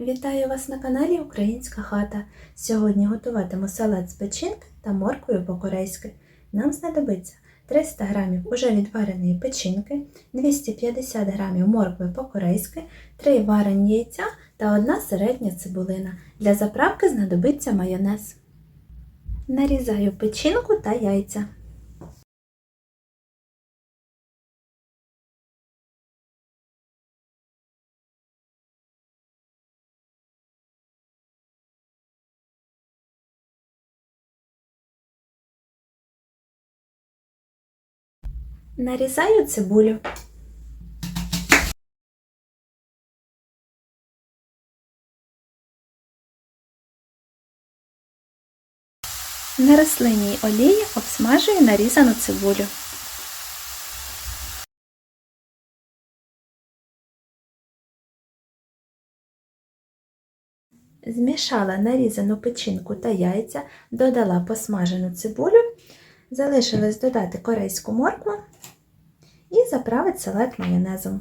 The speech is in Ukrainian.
Вітаю вас на каналі Українська хата. Сьогодні готуватиму салат з печінки та морквою по-корейськи. Нам знадобиться 300 г уже відвареної печінки, 250 г моркви по-корейськи, 3 варені яйця та 1 середня цибулина. Для заправки знадобиться майонез. Нарізаю печінку та яйця. Нарізаю цибулю. На рослинній олії обсмажую нарізану цибулю. Змішала нарізану печінку та яйця, додала посмажену цибулю, залишилось додати корейську моркву і заправить салат майонезом.